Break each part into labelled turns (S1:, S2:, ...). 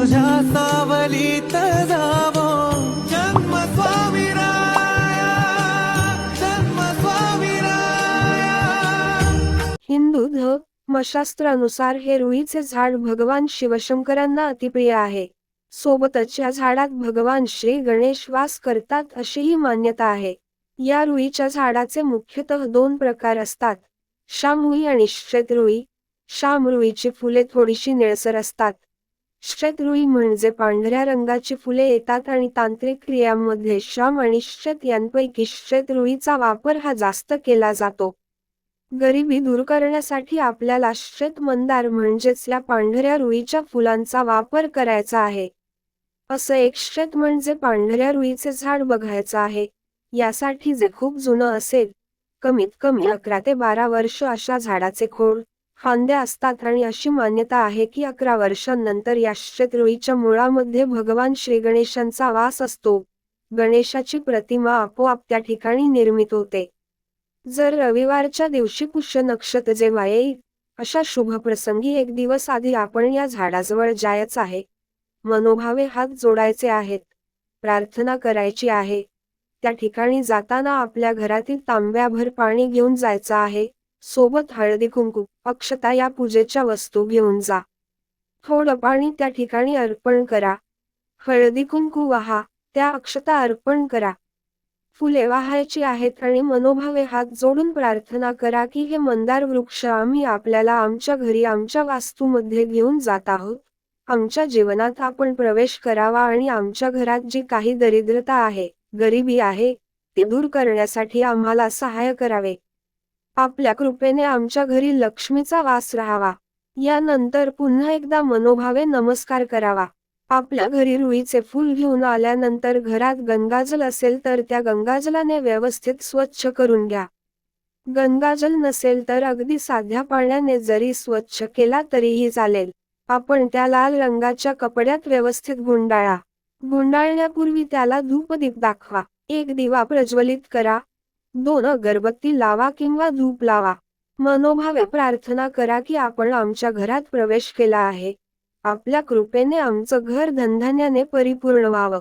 S1: तुझ्या सावलीत जावो. जन्म स्वामी राया जन्म स्वामी राया
S2: हिंदू धर्मशास्त्रानुसार हे रुईचे झाड भगवान शिवशंकरांना अतिप्रिय आहे. सोबतच या झाडात भगवान श्री गणेश वास करतात अशीही मान्यता आहे. या रुईच्या झाडाचे मुख्यतः दोन प्रकार असतात. श्यामरुई आणि श्वेतरुई. श्यामरुईची फुले थोडीशी निळसर असतात. श्वेतरुई म्हणजे पांढऱ्या रंगाची फुले येतात आणि तांत्रिक क्रियांमध्ये श्याम आणि श्वेत यांपैकी श्वेतरुईचा वापर हा जास्त केला जातो. गरिबी दूर करण्यासाठी आपल्याला श्वेत मंदार म्हणजेच या पांढऱ्या रुईच्या फुलांचा वापर करायचा आहे. असं एक श्वेत म्हणजे पांढऱ्या रुईचे झाड बघायचं आहे. यासाठी जे खूप जुनं असेल कमीत कमी अकरा ते बारा वर्ष अशा झाडाचे खोड फांद्या असतात आणि अशी मान्यता आहे की अकरा वर्षांनंतर या श्वेत मुळामध्ये भगवान श्री गणेशांचा वास असतो. गणेशाची प्रतिमा आपोआप त्या ठिकाणी निर्मित होते. जर रविवारच्या दिवशी पुष्य नक्षत्र जेव्हा येईल अशा शुभ प्रसंगी एक दिवस आधी आपण या झाडाजवळ जायच आहे. मनोभावे हात जोडायचे आहेत. प्रार्थना करायची आहे. त्या ठिकाणी जाताना आपल्या घरातील तांब्याभर पाणी घेऊन जायचं आहे. सोबत हळदी कुंकू अक्षता या पूजेच्या वस्तू घेऊन जा. थोडं पाणी त्या ठिकाणी अर्पण करा. हळदी कुंकू वाहा त्या अक्षता अर्पण करा. फुले वाहायची आहेत आणि मनोभावे हात जोडून प्रार्थना करा की हे मंदार वृक्ष आम्ही आपल्याला आमच्या घरी आमच्या वास्तूमध्ये घेऊन जात आहोत. आमच्या जीवनात आपण प्रवेश करावा आणि आमच्या घरात जी काही दरिद्रता आहे गरिबी आहे ती दूर करण्यासाठी आम्हाला सहाय्य करावे. आपल्या कृपेने आमच्या घरी लक्ष्मीचा वास राहावा. यानंतर पुन्हा एकदा मनोभावे नमस्कार करावा. आपल्या घरी रुईचे फूल घेऊन आल्यानंतर घरात गंगाजल असेल तर त्या गंगाजलाने व्यवस्थित स्वच्छ करून घ्या. गंगाजल नसेल तर अगदी साध्या पाण्याने जरी स्वच्छ केला तरीही चालेल. आपण त्या लाल रंगाच्या कपड्यात व्यवस्थित गुंडाळा. गुंडाळण्यापूर्वी त्याला धूपदीप दाखवा. एक दिवा प्रज्वलित करा. दोन अगरबत्ती लावा किंवा धूप लावा. मनोभावे प्रार्थना करा की आपण आमच्या घरात प्रवेश केला आहे. आपल्या कृपेने आमचं घर धनधान्याने परिपूर्ण व्हावं.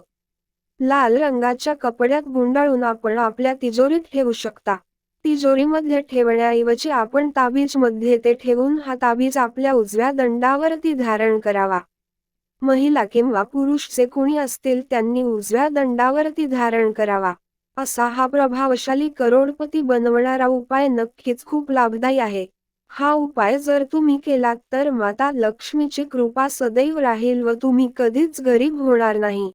S2: लाल रंगाच्या कपड्यात गुंडाळून आपण आपल्या तिजोरीत ठेवू शकता. तिजोरीमध्ये ठेवण्याऐवजी आपण ताबीजमध्ये ते ठेवून हा ताबीज आपल्या उजव्या दंडावरती धारण करावा. महिला किंवा पुरुष जे कोणी असतील त्यांनी उजव्या दंडावरती धारण करावा. असा हा प्रभावशाली करोडपती बनवणारा उपाय नक्कीच खूप लाभदायी आहे. हा उपाय जर तुम्ही केलात तर माता लक्ष्मीची कृपा सदैव राहील व तुम्ही कधीच गरीब होणार नाही.